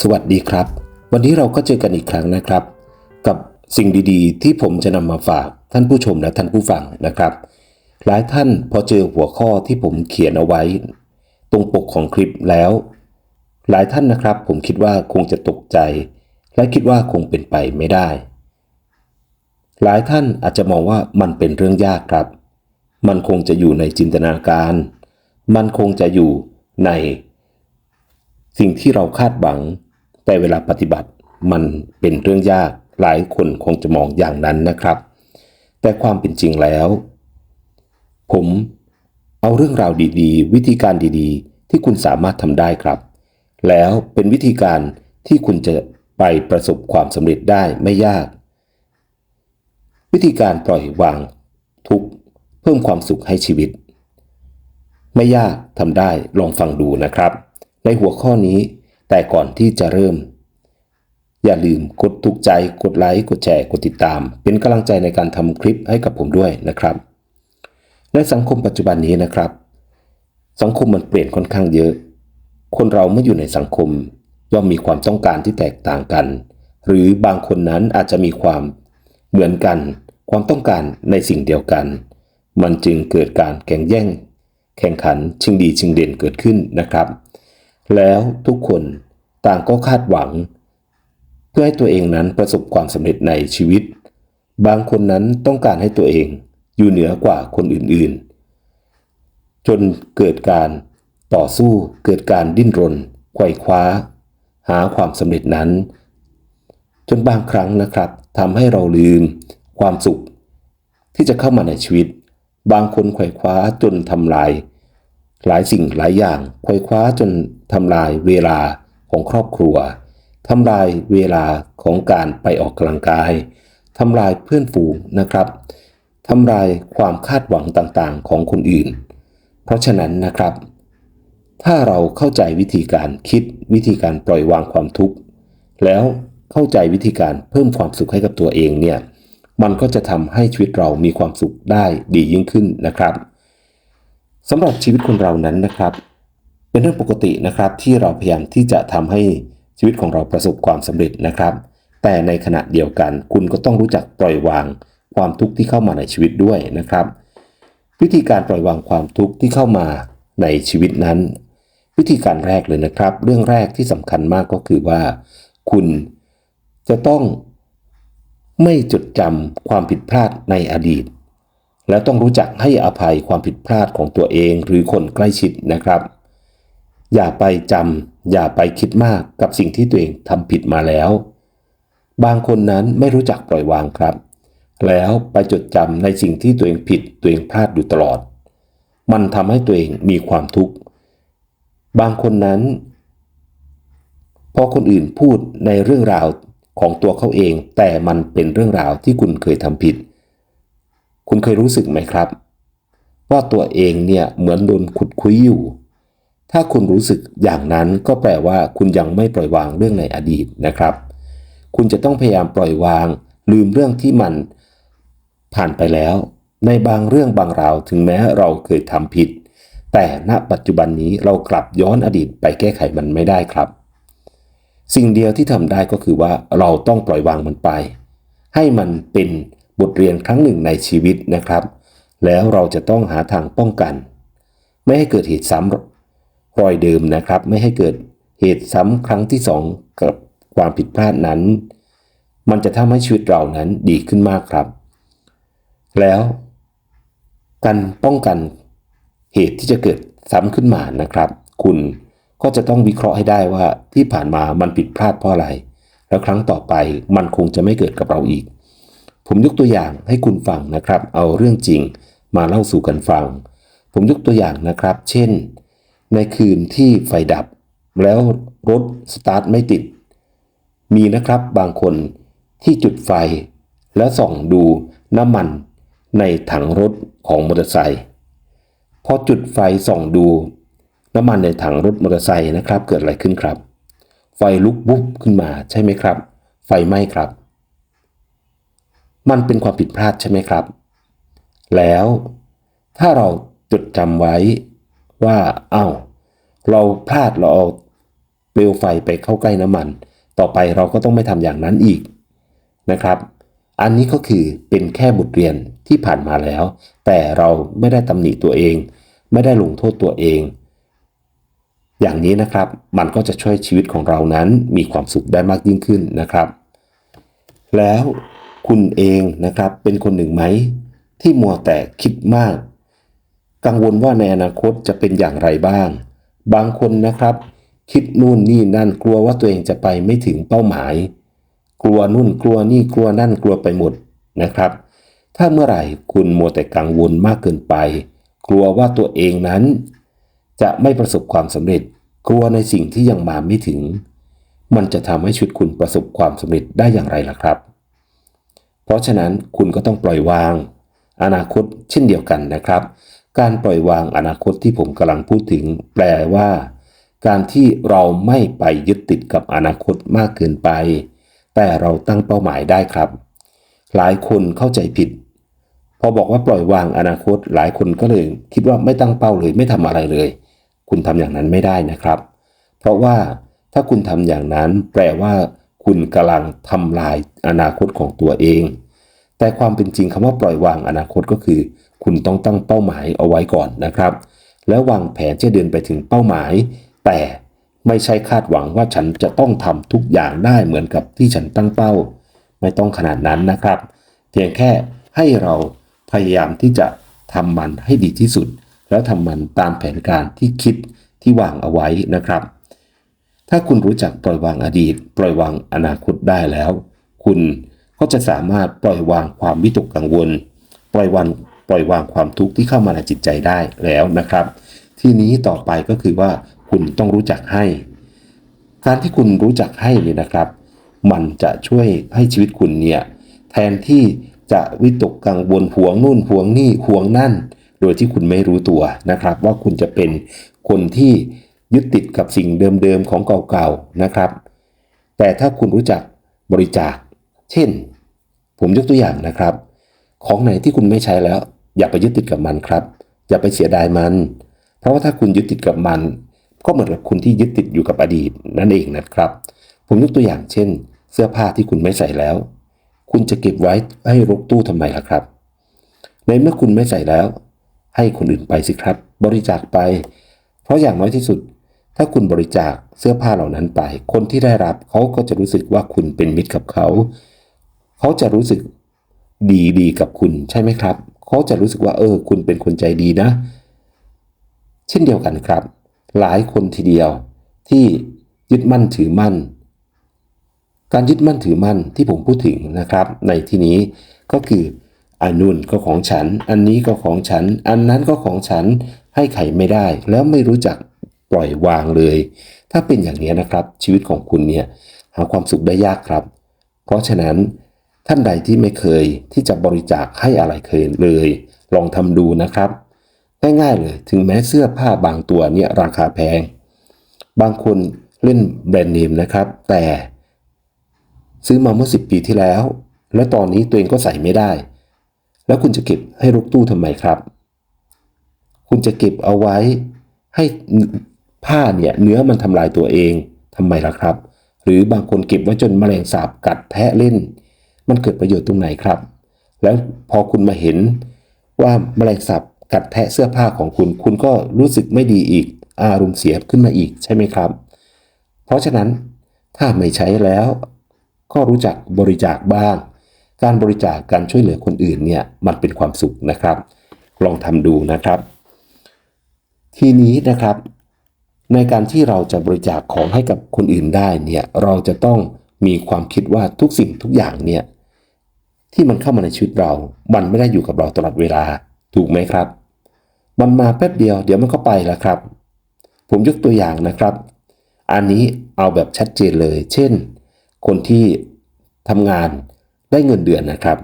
สวัสดีครับ วันนี้เราก็เจอกันอีกครั้งนะครับ กับสิ่งดีๆ ที่ผมจะนำมาฝากท่านผู้ชมและท่านผู้ฟังนะครับ หลายท่านพอเจอหัวข้อที่ผมเขียนเอาไว้ ตรงปกของคลิปแล้ว หลายท่านนะครับ ผมคิดว่าคงจะตกใจ และคิดว่าคงเป็นไปไม่ได้ หลายท่านอาจจะมองว่ามันเป็นเรื่องยากครับ มันคงจะอยู่ในจินตนาการ มันคงจะอยู่ใน สิ่งที่เราคาดหวัง แต่เวลาปฏิบัติมันเป็นเรื่องยากหลายคนคงจะมองอย่างนั้นนะครับ แต่ความเป็นจริงแล้ว ผมเอาเรื่องราวดีๆ วิธีการดีๆ ที่คุณสามารถทำได้ครับ แล้วเป็นวิธีการที่คุณจะไปประสบความสำเร็จได้ไม่ยาก วิธีการปล่อยวางทุกเพิ่มความสุขให้ชีวิต ไม่ยากทำได้ลองฟังดูนะครับ ในหัวข้อนี้ แต่ก่อนที่จะเริ่ม อย่าลืมกดถูกใจ กดไลค์ กดแชร์ กดติดตาม เป็นกำลังใจในการทำคลิปให้กับผมด้วยนะครับ ในสังคมปัจจุบันนี้นะครับ สังคมมันเปลี่ยนค่อนข้างเยอะ คนเราเมื่ออยู่ในสังคม ย่อมมีความต้องการที่แตกต่างกัน หรือบางคนนั้นอาจจะมีความเหมือนกัน ความต้องการในสิ่งเดียวกัน มันจึงเกิดการแข่งแย่ง แข่งขันชิงดีชิงเด่นเกิดขึ้นนะครับ แล้วทุกคนต่างก็คาดหวัง เพื่อให้ตัวเองนั้นประสบความสำเร็จในชีวิต บางคนนั้นต้องการให้ตัวเองอยู่เหนือกว่าคนอื่นๆ จนเกิดการต่อสู้เกิดการดิ้นรนไขว่คว้า หาความสำเร็จนั้น จนบางครั้งนะครับทำให้เราลืม ความสุข ที่จะเข้ามาในชีวิต บางคนไขว่คว้าจนทำลาย หลายสิ่งหลายอย่างไขว่คว้าจนทำลายเวลาของครอบครัวทำลายเวลาของการไปออกกำลังกายทำลายเพื่อนฝูงนะครับทำลายความคาดหวังต่างๆ ของคนอื่น เพราะฉะนั้นนะครับ ถ้าเราเข้าใจวิธีการคิดวิธีการปล่อยวางความทุกข์ แล้วเข้าใจวิธีการเพิ่มความสุขให้กับตัวเองเนี่ยมันก็จะทำให้ชีวิตเรามีความสุขได้ดียิ่งขึ้นนะครับ สำหรับชีวิตคนเรานั้นนะครับ เป็นเรื่องปกตินะครับที่เราพยายามที่จะทำให้ชีวิตของเราประสบความสำเร็จนะครับ แต่ในขณะเดียวกัน คุณก็ต้องรู้จักปล่อยวางความทุกข์ที่เข้ามาในชีวิตด้วยนะครับ วิธีการปล่อยวางความทุกข์ที่เข้ามาในชีวิตนั้น วิธีการแรกเลยนะครับ เรื่องแรกที่สำคัญมากก็คือว่า คุณจะต้องไม่จดจำความผิดพลาดในอดีต แล้วต้องรู้จักให้อภัยความผิดพลาดของตัวเองหรือคนใกล้ชิดนะครับ อย่าไปจำอย่าไปคิดมากกับสิ่งที่ตัวเองทำผิดมาแล้ว บางคนนั้นไม่รู้จักปล่อยวางครับ แล้วไปจดจำในสิ่งที่ตัวเองผิดตัวเองพลาดอยู่ตลอด มันทำให้ตัวเองมีความทุกข์ บางคนนั้น พอคนอื่นพูดในเรื่องราวของตัวเขาเอง แต่มันเป็นเรื่องราวที่คุณเคยทำผิด คุณเคยรู้สึกไหมครับ ว่าตัวเองเนี่ยเหมือนโดนขุดคุยอยู่ ถ้าคุณรู้สึกอย่างนั้นก็แปลว่าคุณยังไม่ปล่อยวางเรื่องในอดีตนะครับ คุณจะต้องพยายามปล่อยวาง ลืมเรื่องที่มันผ่านไปแล้ว ในบางเรื่องบางราวถึงแม้เราเคยทำผิด แต่ณปัจจุบันนี้เรากลับย้อนอดีตไปแก้ไขมันไม่ได้ครับ สิ่งเดียวที่ทำได้ก็คือว่าเราต้องปล่อยวางมันไป ให้มันเป็น บทเรียนครั้งหนึ่งในชีวิตนะครับ แล้วเราจะต้องหาทางป้องกัน ไม่ให้เกิดเหตุซ้ำรอยเดิมนะครับ ไม่ให้เกิดเหตุซ้ำครั้งที่สองกับความผิดพลาดนั้น มันจะทำให้ชีวิตเรานั้นดีขึ้นมากครับ แล้ว การป้องกันเหตุที่จะเกิดซ้ำขึ้นมานะครับ คุณก็จะต้องวิเคราะห์ให้ได้ว่าที่ผ่านมามันผิดพลาดเพราะอะไร แล้วครั้งต่อไปมันคงจะไม่เกิดกับเราอีก ผมยกตัวอย่างให้คุณฟังนะครับ เอาเรื่องจริงมาเล่าสู่กันฟัง ผมยกตัวอย่างนะครับ เช่น ในคืนที่ไฟดับ แล้วรถสตาร์ทไม่ติด มีนะครับบางคนที่จุดไฟ แล้วส่องดูน้ำมันในถังรถของมอเตอร์ไซค์พอจุดไฟส่องดู น้ำมันในถังรถมอเตอร์ไซค์นะครับ เกิดอะไรขึ้นครับ ไฟลุกบุบขึ้นมาใช่ไหมครับ ไฟไหม้ครับ มันเป็นความผิดพลาดใช่ไหมครับ แล้วถ้าเราจดจำไว้ว่าเอา้าเราพลาดเราเอาเปลวไฟไปเข้าใกล้น้ำมัน ต่อไปเราก็ต้องไม่ทำอย่างนั้นอีกนะครับ อันนี้ก็คือเป็นแค่บทเรียนที่ผ่านมาแล้ว แต่เราไม่ได้ตำหนิตัวเอง ไม่ได้ลงโทษตัวเอง อย่างนี้นะครับมันก็จะช่วยชีวิตของเรานั้นมีความสุขได้มากยิ่งขึ้นนะครับ แล้ว คุณเองนะครับเป็นคนหนึ่งไหม ที่มัวแต่คิดมาก กังวลว่าในอนาคตจะเป็นอย่างไรบ้าง บางคนนะครับ คิดนู่นนี่นั่นกลัวว่าตัวเองจะไปไม่ถึงเป้าหมาย กลัวนู่นกลัวนี่กลัวนั่นกลัวไปหมดนะครับ ถ้าเมื่อไหร่คุณมัวแต่กังวลมากเกินไป กลัวว่าตัวเองนั้น จะไม่ประสบความสำเร็จ กลัวในสิ่งที่ยังมาไม่ถึง มันจะทำให้ชีวิตคุณประสบความสำเร็จได้อย่างไรล่ะครับ เพราะฉะนั้นคุณก็ต้องปล่อยวาง อนาคตเช่นเดียวกันนะครับ การปล่อยวางอนาคตที่ผมกำลังพูดถึง แปลว่า การที่เราไม่ไปยึดติดกับอนาคตมากเกินไป แต่เราตั้งเป้าหมายได้ครับ หลายคนเข้าใจผิด พอบอกว่าปล่อยวางอนาคตหลายคนก็เลย คิดว่าไม่ตั้งเป้าเลยไม่ทำอะไรเลย คุณทำอย่างนั้นไม่ได้นะครับ เพราะว่าถ้าคุณทำอย่างนั้น แปลว่า คุณกำลังทำลายอนาคตของตัวเอง แต่ความเป็นจริงคำว่าปล่อยวางอนาคตก็คือ คุณต้องตั้งเป้าหมายเอาไว้ก่อนนะครับ แล้ววางแผนจะเดินไปถึงเป้าหมาย แต่ไม่ใช่คาดหวังว่าฉันจะต้องทำทุกอย่างได้เหมือนกับที่ฉันตั้งเป้า ไม่ต้องขนาดนั้นนะครับ เพียงแค่ให้เราพยายามที่จะทำมันให้ดีที่สุด แล้วทำมันตามแผนการที่คิดที่วางเอาไว้นะครับ ถ้าคุณรู้จักปล่อยวางอดีต ปล่อยวางอนาคตได้แล้ว คุณก็จะสามารถปล่อยวางความวิตกกังวล ปล่อยวางปล่อยวางความทุกข์ที่เข้ามาในจิตใจได้แล้วนะครับ ทีนี้ต่อไปก็คือว่าคุณต้องรู้จักให้ การที่คุณรู้จักให้เนี่ยนะครับ มันจะช่วยให้ชีวิตคุณเนี่ยแทนที่จะวิตกกังวลห่วงนู่นห่วงนี่ห่วงนั่น โดยที่คุณไม่รู้ตัวนะครับ ว่าคุณจะเป็นคนที่ ยึดติดกับสิ่งเดิมๆของเก่าๆนะครับ แต่ถ้าคุณรู้จักบริจาค เช่น ผมยกตัวอย่างนะครับ ของไหนที่คุณไม่ใช้แล้ว อย่าไปยึดติดกับมันครับ อย่าไปเสียดายมัน เพราะว่าถ้าคุณยึดติดกับมัน ก็เหมือนกับคุณที่ยึดติดอยู่กับอดีตนั่นเองนะครับ ผมยกตัวอย่างเช่น เสื้อผ้าที่คุณไม่ใส่แล้ว คุณจะเก็บไว้ให้รกตู้ทำไมล่ะครับ ในเมื่อคุณไม่ใส่แล้ว ให้คนอื่นไปสิครับ บริจาคไป เพราะอย่างน้อยที่สุด ถ้าคุณบริจาคเสื้อผ้าเหล่านั้นไป คนที่ได้รับเขาก็จะรู้สึกว่าคุณเป็นมิตรกับเขา เขาจะรู้สึกดีดีกับคุณใช่ไหมครับ เขาจะรู้สึกว่าเออ คุณเป็นคนใจดีนะ เช่นเดียวกันครับ หลายคนทีเดียวที่ยึดมั่นถือมั่น การยึดมั่นถือมั่นที่ผมพูดถึงนะครับ ในที่นี้ก็คืออันนู่นก็ของฉัน อันนี้ก็ของฉัน อันนั้นก็ของฉันให้ไขไม่ได้ แล้วไม่รู้จัก ปล่อยวางเลย ถ้าเป็นอย่างนี้นะครับ ชีวิตของคุณเนี่ยหาความสุขได้ยากครับ เพราะฉะนั้นท่านใดที่ไม่เคยที่จะบริจาคให้อะไรเคยเลย ลองทำดูนะครับง่ายๆเลยถึงแม้เสื้อผ้าบางตัวเนี่ยราคาแพง บางคนเล่นแบรนด์เนมนะครับ แต่ซื้อมาเมื่อ 10 ปีที่แล้ว และตอนนี้ตัวเองก็ใส่ไม่ได้ แล้วคุณจะเก็บให้รกตู้ทำไมครับ คุณจะเก็บเอาไว้ให้ ผ้าเนี่ยเนื้อมันทำลายตัวเองทำไมล่ะครับ หรือบางคนเก็บไว้จนแมลงสาบกัดแทะเล่น มันเกิดประโยชน์ตรงไหนครับ แล้วพอคุณมาเห็นว่าแมลงสาบกัดแทะเสื้อผ้าของคุณ คุณก็รู้สึกไม่ดีอีก อารมณ์เสียขึ้นมาอีกใช่ไหมครับ เพราะฉะนั้นถ้าไม่ใช้แล้ว ก็รู้จักบริจาคบ้าง การบริจาคการช่วยเหลือคนอื่นเนี่ยมันเป็นความสุขนะครับ ลองทำดูนะครับ ทีนี้นะครับ ในการที่เราจะบริจาคของให้กับคนอื่นได้เนี่ยเราจะต้องมีความคิดว่าทุกสิ่งทุกอย่างเนี่ยที่มันเข้ามาในชีวิตเรา มันไม่ได้อยู่กับเราตลอดเวลา ถูกไหมครับ มันมาแป๊บเดียวเดี๋ยวมันก็ไปแล้วครับ ผมยกตัวอย่างนะครับ อันนี้เอาแบบชัดเจนเลย เช่น คนที่ทำงานได้เงินเดือนนะครับ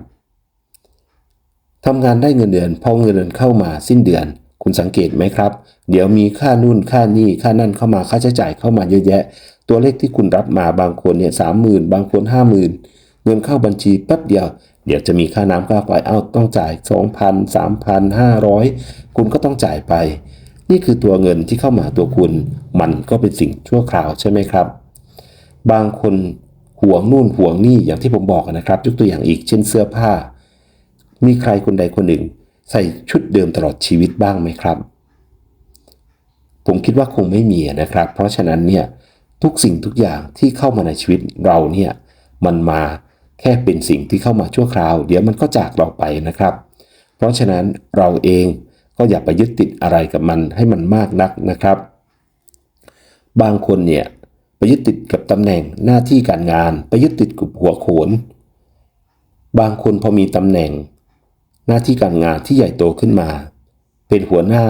ทำงานได้เงินเดือนพอเงินเดือนเข้ามาสิ้นเดือน คุณสังเกตไหมครับ เดี๋ยวมีค่านู่นค่านี่ค่านั่นเข้ามาค่าใช้จ่ายเข้ามาเยอะแยะ ตัวเลขที่คุณรับมาบางคนเนี่ยสามหมื่นบางคนห้าหมื่นเงินเข้าบัญชีแป๊บเดียว เดี๋ยวจะมีค่าน้ำค่าไฟเอาต้องจ่ายสองพันสามพันห้าร้อยคุณก็ต้องจ่ายไป นี่คือตัวเงินที่เข้ามาตัวคุณ มันก็เป็นสิ่งชั่วคราวใช่ไหมครับ บางคนห่วงนู่นห่วงนี่อย่างที่ผมบอกนะครับยกตัวอย่างอีกเช่นเสื้อผ้า มีใครคนใดคนหนึ่ง ใส่ชุดเดิมตลอดชีวิตบ้างไหมครับ ผมคิดว่าคงไม่มีนะครับ เพราะฉะนั้นเนี่ยทุกสิ่งทุกอย่างที่เข้ามาในชีวิตเราเนี่ยมันมาแค่เป็นสิ่งที่เข้ามาชั่วคราว เดี๋ยวมันก็จากเราไปนะครับ เพราะฉะนั้นเราเองก็อย่าไปยึดติดอะไรกับมันให้มันมากนักนะครับ บางคนเนี่ยไปยึดติดกับตำแหน่งหน้าที่การงาน ไปยึดติดกับหัวโขน บางคนพอมีตำแหน่ง หน้าที่การงานที่ใหญ่โตขึ้นมา เป็นหัวหน้า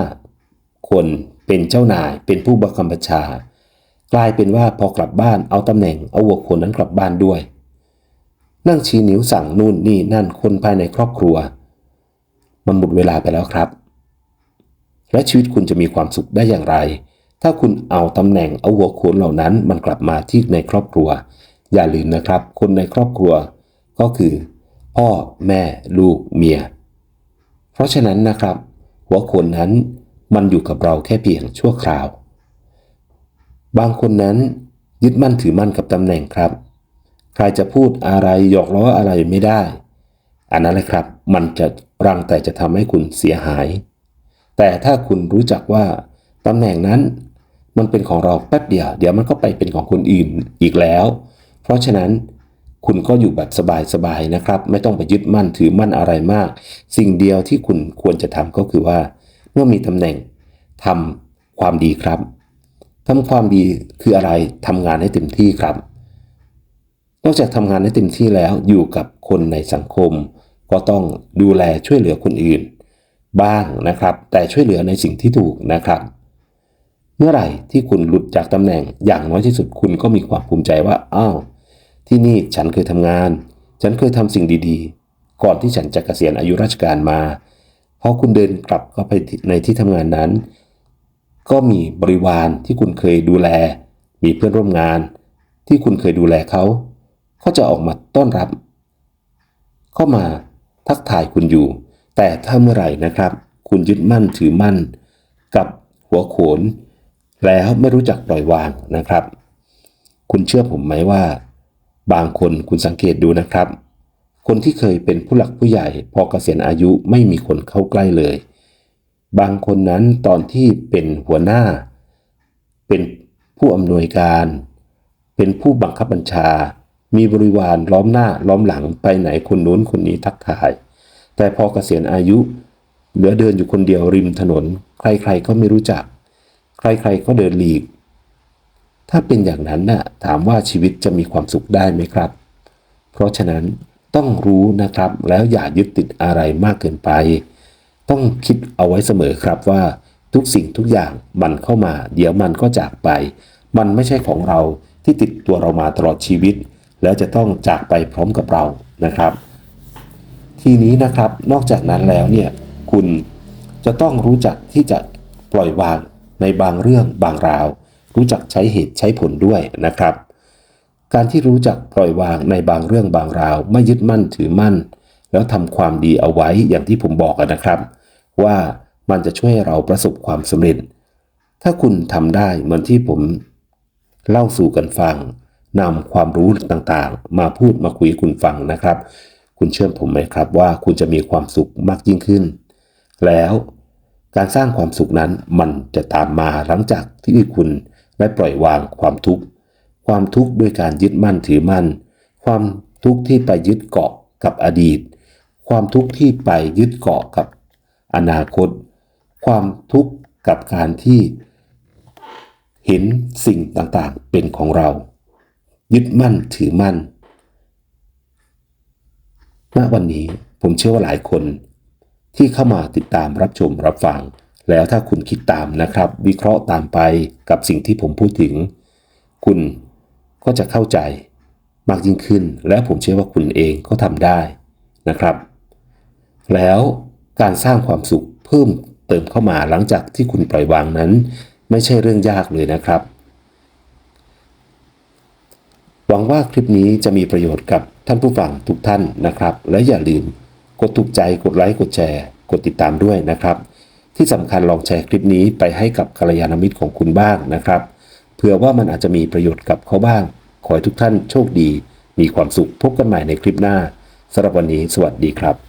คน เป็นเจ้านาย เป็นผู้บังคับบัญชา กลายเป็นว่าพอกลับบ้านเอาตำแหน่งเอาหัวโขนนั้นกลับบ้านด้วย นั่งชี้นิ้วสั่งนู่นนี่นั่นคนภายในครอบครัว มันหมดเวลาไปแล้วครับ และชีวิตคุณจะมีความสุขได้อย่างไร ถ้าคุณเอาตำแหน่งเอาหัวโขนเหล่านั้นมันกลับมาที่ในครอบครัว อย่าลืมนะครับ คนในครอบครัว ก็คือ พ่อแม่ ลูกเมีย เพราะฉะนั้นนะครับ หัวโขนนั้น มันอยู่กับเราแค่เพียงชั่วคราว บางคนนั้นยึดมั่นถือมั่นกับตำแหน่งครับ ใครจะพูดอะไรหยอกล้ออะไรไม่ได้ อันนั้นแหละครับ มันจะรังแต่จะทำให้คุณเสียหาย แต่ถ้าคุณรู้จักว่าตำแหน่งนั้น มันเป็นของเราแป๊บเดียว เดี๋ยวมันก็ไปเป็นของคนอื่นอีกแล้ว เพราะฉะนั้นคุณก็อยู่แบบสบายๆนะครับ ไม่ต้องไปยึดมั่นถือมั่นอะไรมาก สิ่งเดียวที่คุณควรจะทำก็คือว่า มื่อมีตำแหน่งทำความดีครับทำความดีคืออะไรทำงานให้เต็มที่ครับ นอกจากทำงานให้เต็มที่แล้วอยู่กับคนในสังคม ก็ต้องดูแลช่วยเหลือคนอื่น บ้างนะครับ แต่ช่วยเหลือในสิ่งที่ถูกนะครับ เมื่อไหร่ที่คุณหลุดจากตำแหน่งอย่างน้อยที่สุดคุณก็มีความภูมิใจว่าอ้าวที่นี่ฉันเคยทำงาน ฉันเคยทำสิ่งดีๆ ก่อนที่ฉันจะเกษียณอายุราชการมา พอคุณเดินกลับเข้าไปในที่ทำงานนั้น ก็มีบริวารที่คุณเคยดูแล มีเพื่อนร่วมงาน ที่คุณเคยดูแลเขาเขาจะออกมาต้อนรับ เข้ามาทักทายคุณอยู่ แต่ถ้าเมื่อไหร่นะครับ คุณยึดมั่นถือมั่น กับหัวโขน แล้วไม่รู้จักปล่อยวางนะครับ คุณเชื่อผมไหมว่า บางคนคุณสังเกตดูนะครับ คนที่เคยเป็นผู้หลักผู้ใหญ่ พอเกษียณอายุไม่มีคนเข้าใกล้เลย บางคนนั้นตอนที่เป็นหัวหน้า เป็นผู้อำนวยการ เป็นผู้บังคับบัญชา มีบริวารล้อมหน้าล้อมหลังไปไหนคนนู้นคนนี้ทักทาย แต่พอเกษียณอายุ เหลือเดินอยู่คนเดียวริมถนน ใครๆก็ไม่รู้จัก ใครๆก็เดินหลีก ถ้าเป็นอย่างนั้นน่ะถามว่าชีวิตจะมีความสุขได้ไหมครับ เพราะฉะนั้น ต้องรู้นะครับ แล้วอย่ายึดติดอะไรมากเกินไป ต้องคิดเอาไว้เสมอครับว่าทุกสิ่งทุกอย่างมันเข้ามา เดี๋ยวมันก็จากไป มันไม่ใช่ของเราที่ติดตัวเรามาตลอดชีวิต แล้วจะต้องจากไปพร้อมกับเรานะครับ ทีนี้นะครับนอกจากนั้นแล้วเนี่ยคุณจะต้องรู้จักที่จะปล่อยวางในบางเรื่องบางราว รู้จักใช้เหตุใช้ผลด้วยนะครับ การที่รู้จักปล่อยวางในบางเรื่องบางราว ไม่ยึดมั่นถือมั่น แล้วทำความดีเอาไว้อย่างที่ผมบอกนะครับ ว่ามันจะช่วยเราประสบความสำเร็จ ถ้าคุณทำได้เหมือนที่ผม เล่าสู่กันฟังนำความรู้ต่างๆ มาพูดมาคุยคุณฟังนะครับ คุณเชื่อผมไหมครับว่าคุณจะมีความสุขมากยิ่งขึ้น แล้วการสร้างความสุขนั้นมันจะตามมาหลังจากที่คุณได้ปล่อยวางความทุกข์ ความทุกข์ด้วยการยึดมั่นถือมั่น ความทุกข์ที่ไปยึดเกาะกับอดีต ความทุกข์ที่ไปยึดเกาะกับอนาคต ความทุกข์กับการที่เห็นสิ่งต่างๆเป็นของเรา ยึดมั่นถือมั่นณวันนี้ผมเชื่อว่าหลายคนที่เข้ามาติดตามรับชมรับฟัง แล้วถ้าคุณคิดตามนะครับ วิเคราะห์ตามไปกับสิ่งที่ผมพูดถึง คุณ ก็จะเข้าใจมากยิ่งขึ้น และผมเชื่อว่าคุณเองก็ทำได้นะครับ แล้วการสร้างความสุขเพิ่มเติมเข้ามาหลังจากที่คุณปล่อยวางนั้น ไม่ใช่เรื่องยากเลยนะครับ หวังว่าคลิปนี้จะมีประโยชน์กับท่านผู้ฟังทุกท่านนะครับ และอย่าลืมกดถูกใจกดไลค์กดแชร์ กดติดตามด้วยนะครับ ที่สำคัญลองแชร์คลิปนี้ไปให้กับกัลยาณมิตรของคุณบ้างนะครับ เผื่อว่ามันอาจจะมีประโยชน์กับเขาบ้าง ขอให้ทุกท่านโชคดี มีความสุขพบกันใหม่ในคลิปหน้าสำหรับวันนี้สวัสดีครับ